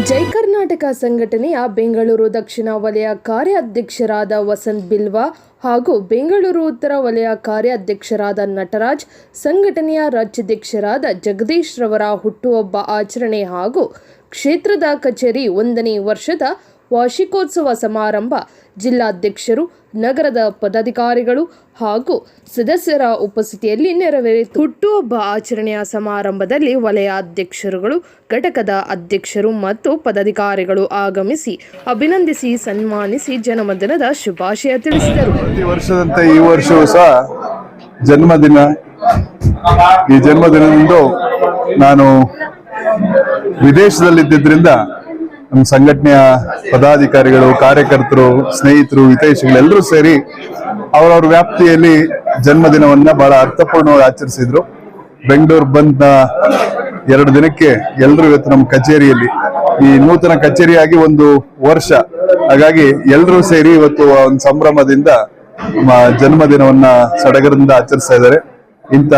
ಕರ್ನಾಟಕ ಸಂಘಟನೆಯ ಬೆಂಗಳೂರು ದಕ್ಷಿಣ ವಲಯ ಕಾರ್ಯಾಧ್ಯಕ್ಷರಾದ ವಸಂತ್ ಬಿಲ್ವಾ ಹಾಗೂ ಬೆಂಗಳೂರು ಉತ್ತರ ವಲಯ ಕಾರ್ಯಾಧ್ಯಕ್ಷರಾದ ನಟರಾಜ್, ಸಂಘಟನೆಯ ರಾಜ್ಯಾಧ್ಯಕ್ಷರಾದ ಜಗದೀಶ್ ರವರ ಹುಟ್ಟುಹಬ್ಬ ಆಚರಣೆ ಹಾಗೂ ಕ್ಷೇತ್ರದ ಕಚೇರಿ ಒಂದನೇ ವರ್ಷದ ವಾರ್ಷಿಕೋತ್ಸವ ಸಮಾರಂಭ ಜಿಲ್ಲಾಧ್ಯಕ್ಷರು, ನಗರದ ಪದಾಧಿಕಾರಿಗಳು ಹಾಗೂ ಸದಸ್ಯರ ಉಪಸ್ಥಿತಿಯಲ್ಲಿ ನೆರವೇರಿತು. ಹುಟ್ಟುಹಬ್ಬ ಆಚರಣೆಯ ಸಮಾರಂಭದಲ್ಲಿ ವಲಯ ಅಧ್ಯಕ್ಷರುಗಳು ಘಟಕದ ಅಧ್ಯಕ್ಷರು ಮತ್ತು ಪದಾಧಿಕಾರಿಗಳು ಆಗಮಿಸಿ ಅಭಿನಂದಿಸಿ, ಸನ್ಮಾನಿಸಿ ಜನ್ಮದಿನದ ಶುಭಾಶಯ ತಿಳಿಸಿದರು. ಪ್ರತಿ ವರ್ಷದಂತೆ ಈ ವರ್ಷವೂ ಸಹ ಜನ್ಮದಿನ. ಈ ಜನ್ಮದಿನದಂದು ನಾನು ವಿದೇಶದಲ್ಲಿದ್ದರಿಂದ ನಮ್ಮ ಸಂಘಟನೆಯ ಪದಾಧಿಕಾರಿಗಳು, ಕಾರ್ಯಕರ್ತರು, ಸ್ನೇಹಿತರು ಹಿತೈಷಿಗಳೆಲ್ಲರೂ ಸೇರಿ ಅವರವ್ರ ವ್ಯಾಪ್ತಿಯಲ್ಲಿ ಜನ್ಮದಿನವನ್ನ ಬಹಳ ಅರ್ಥಪೂರ್ಣವಾಗಿ ಆಚರಿಸಿದ್ರು. ಬೆಂಗಳೂರು ಬಂದ ಎರಡು ದಿನಕ್ಕೆ ಎಲ್ಲರೂ ಇವತ್ತು ನಮ್ಮ ಕಚೇರಿಯಲ್ಲಿ ಈ ನೂತನ ಕಚೇರಿಯಾಗಿ ಒಂದು ವರ್ಷ. ಹಾಗಾಗಿ ಎಲ್ಲರೂ ಸೇರಿ ಇವತ್ತು ಒಂದು ಸಂಭ್ರಮದಿಂದ ನಮ್ಮ ಜನ್ಮದಿನವನ್ನ ಸಡಗರದಿಂದ ಆಚರಿಸ್ತಾ ಇದ್ದಾರೆ. ಇಂಥ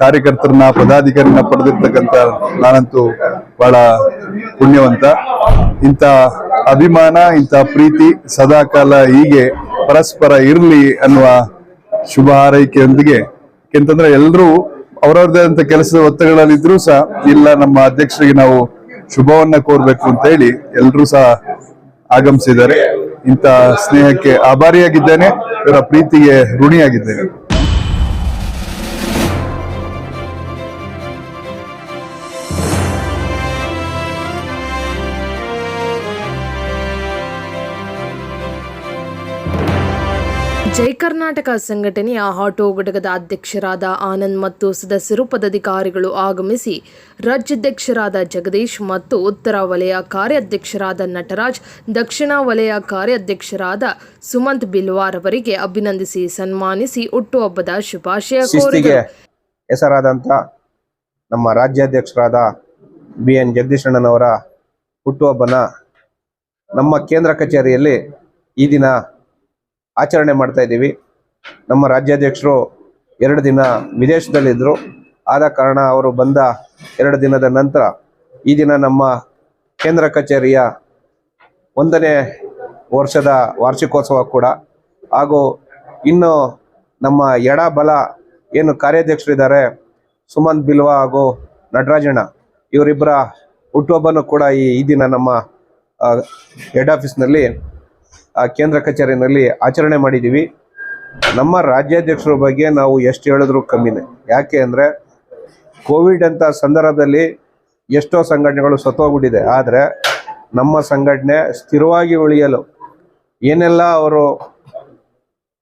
ಕಾರ್ಯಕರ್ತರನ್ನ ಪದಾಧಿಕಾರಿನ ಪಡೆದಿರ್ತಕ್ಕಂಥ ನಾನಂತೂ ಬಹಳ ಪುಣ್ಯವಂತ. ಇಂಥ ಅಭಿಮಾನ, ಇಂಥ ಪ್ರೀತಿ ಸದಾಕಾಲ ಹೀಗೆ ಪರಸ್ಪರ ಇರಲಿ ಅನ್ನುವ ಶುಭ ಹಾರೈಕೆಯೊಂದಿಗೆ. ಯಾಕೆಂತಂದ್ರೆ ಎಲ್ಲರೂ ಅವರವ್ರದೇ ಅಂತ ಕೆಲಸದ ಒತ್ತಡಗಳಲ್ಲಿ ಇದ್ರೂ ಸಹ ಇಲ್ಲ, ನಮ್ಮ ಅಧ್ಯಕ್ಷರಿಗೆ ನಾವು ಶುಭವನ್ನ ಕೋರ್ಬೇಕು ಅಂತ ಹೇಳಿ ಎಲ್ಲರೂ ಸಹ ಆಗಮಿಸಿದ್ದಾರೆ. ಇಂಥ ಸ್ನೇಹಕ್ಕೆ ಆಭಾರಿಯಾಗಿದ್ದೇನೆ, ಇವರ ಪ್ರೀತಿಗೆ ಋಣಿಯಾಗಿದ್ದೇನೆ. ಜೈ ಕರ್ನಾಟಕ ಸಂಘಟನೆಯ ಆಟೋ ಘಟಕದ ಅಧ್ಯಕ್ಷರಾದ ಆನಂದ್ ಮತ್ತು ಸದಸ್ಯರು ಪದಾಧಿಕಾರಿಗಳು ಆಗಮಿಸಿ ರಾಜ್ಯಾಧ್ಯಕ್ಷರಾದ ಜಗದೀಶ್ ಮತ್ತು ಉತ್ತರ ವಲಯ ಕಾರ್ಯಾಧ್ಯಕ್ಷರಾದ ನಟರಾಜ್ ದಕ್ಷಿಣ ವಲಯ ಕಾರ್ಯಾಧ್ಯಕ್ಷರಾದ ಸುಮಂತ್ ಬಿಲ್ವಾರ್ ಅವರಿಗೆ ಅಭಿನಂದಿಸಿ ಸನ್ಮಾನಿಸಿ ಹುಟ್ಟುಹಬ್ಬದ ಶುಭಾಶಯ ಕೋರಿದರು. ಹೆಸರಾದಂಥ ನಮ್ಮ ರಾಜ್ಯಾಧ್ಯಕ್ಷರಾದ ಬಿ ಎನ್ ಜಗದೀಶಣ್ಣನವರ ಹುಟ್ಟುಹಬ್ಬನ ನಮ್ಮ ಕೇಂದ್ರ ಕಚೇರಿಯಲ್ಲಿ ಈ ದಿನ ಆಚರಣೆ ಮಾಡ್ತಾ ಇದ್ದೀವಿ. ನಮ್ಮ ರಾಜ್ಯಾಧ್ಯಕ್ಷರು ಎರಡು ದಿನ ವಿದೇಶದಲ್ಲಿದ್ದರು ಆದ ಕಾರಣ ಅವರು ಬಂದ ಎರಡು ದಿನದ ನಂತರ ಈ ದಿನ ನಮ್ಮ ಕೇಂದ್ರ ಕಚೇರಿಯ ಒಂದನೇ ವರ್ಷದ ವಾರ್ಷಿಕೋತ್ಸವ ಕೂಡ. ಹಾಗೂ ಇನ್ನು ನಮ್ಮ ಎಡ ಬಲ ಏನು ಕಾರ್ಯಾಧ್ಯಕ್ಷರಿದ್ದಾರೆ ಸುಮಂತ್ ಬಿಲ್ವಾ ಹಾಗೂ ನಟರಾಜಣ್ಣ, ಇವರಿಬ್ಬರ ಹುಟ್ಟುಹಬ್ಬನೂ ಕೂಡ ಈ ದಿನ ನಮ್ಮ ಹೆಡ್ ಆಫೀಸ್ನಲ್ಲಿ ಕೇಂದ್ರ ಕಚೇರಿನಲ್ಲಿ ಆಚರಣೆ ಮಾಡಿದ್ದೀವಿ. ನಮ್ಮ ರಾಜ್ಯಾಧ್ಯಕ್ಷರ ಬಗ್ಗೆ ನಾವು ಎಷ್ಟು ಹೇಳಿದ್ರು ಕಮ್ಮಿನೇ. ಯಾಕೆ ಅಂದರೆ ಕೋವಿಡ್ ಅಂತ ಸಂದರ್ಭದಲ್ಲಿ ಎಷ್ಟೋ ಸಂಘಟನೆಗಳು ಸತ್ತೋಗ್ಬಿಟ್ಟಿದೆ. ಆದರೆ ನಮ್ಮ ಸಂಘಟನೆ ಸ್ಥಿರವಾಗಿ ಉಳಿಯಲು ಏನೆಲ್ಲ ಅವರು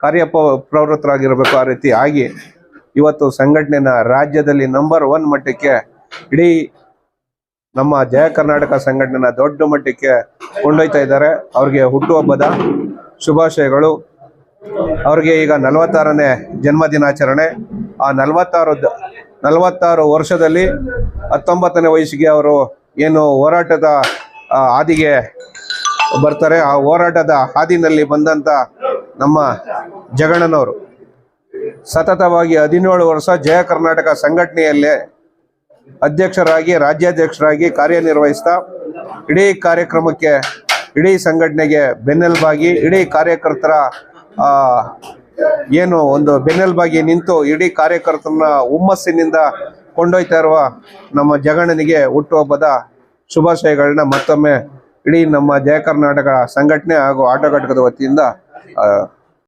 ಕಾರ್ಯ ಪ್ರವೃತ್ತರಾಗಿರಬೇಕು ಆ ರೀತಿ ಆಗಿ ಇವತ್ತು ಸಂಘಟನೆನ ರಾಜ್ಯದಲ್ಲಿ ನಂಬರ್ ಒನ್ ಮಟ್ಟಕ್ಕೆ ಇಡೀ ನಮ್ಮ ಜಯ ಕರ್ನಾಟಕ ಸಂಘಟನೆನ ದೊಡ್ಡ ಮಟ್ಟಕ್ಕೆ ಕೊಂಡೊಯ್ತಾ ಇದ್ದಾರೆ. ಅವ್ರಿಗೆ ಹುಟ್ಟುಹಬ್ಬದ ಶುಭಾಶಯಗಳು. ಅವ್ರಿಗೆ ಈಗ ನಲವತ್ತಾರನೇ ಜನ್ಮ ದಿನಾಚರಣೆ ಆ ನಲವತ್ತಾರು ನಲವತ್ತಾರು ವರ್ಷದಲ್ಲಿ ಹತ್ತೊಂಬತ್ತನೇ ವಯಸ್ಸಿಗೆ ಅವರು ಏನು ಹೋರಾಟದ ಹಾದಿಗೆ ಬರ್ತಾರೆ. ಆ ಹೋರಾಟದ ಹಾದಿನಲ್ಲಿ ಬಂದಂತ ನಮ್ಮ ಜಗಣ್ಣನವರು. ಸತತವಾಗಿ ಹದಿನೇಳು ವರ್ಷ ಜಯ ಕರ್ನಾಟಕ ಸಂಘಟನೆಯಲ್ಲೇ ಅಧ್ಯಕ್ಷರಾಗಿ, ರಾಜ್ಯಾಧ್ಯಕ್ಷರಾಗಿ ಕಾರ್ಯನಿರ್ವಹಿಸ್ತಾ ಇಡೀ ಕಾರ್ಯಕ್ರಮಕ್ಕೆ, ಇಡೀ ಸಂಘಟನೆಗೆ ಬೆನ್ನೆಲುಬಾಗಿ, ಇಡೀ ಕಾರ್ಯಕರ್ತರ ಏನು ಒಂದು ಬೆನ್ನೆಲುಬಾಗಿ ನಿಂತು ಇಡೀ ಕಾರ್ಯಕರ್ತರನ್ನ ಹುಮ್ಮಸ್ಸಿನಿಂದ ಕೊಂಡೊಯ್ತಾ ಇರುವ ನಮ್ಮ ಜಗಣನಿಗೆ ಹುಟ್ಟುಹಬ್ಬದ ಶುಭಾಶಯಗಳನ್ನ ಮತ್ತೊಮ್ಮೆ ಇಡೀ ನಮ್ಮ ಜಯ ಕರ್ನಾಟಕ ಸಂಘಟನೆ ಹಾಗೂ ಆಟೋ ಘಟಕದ ವತಿಯಿಂದ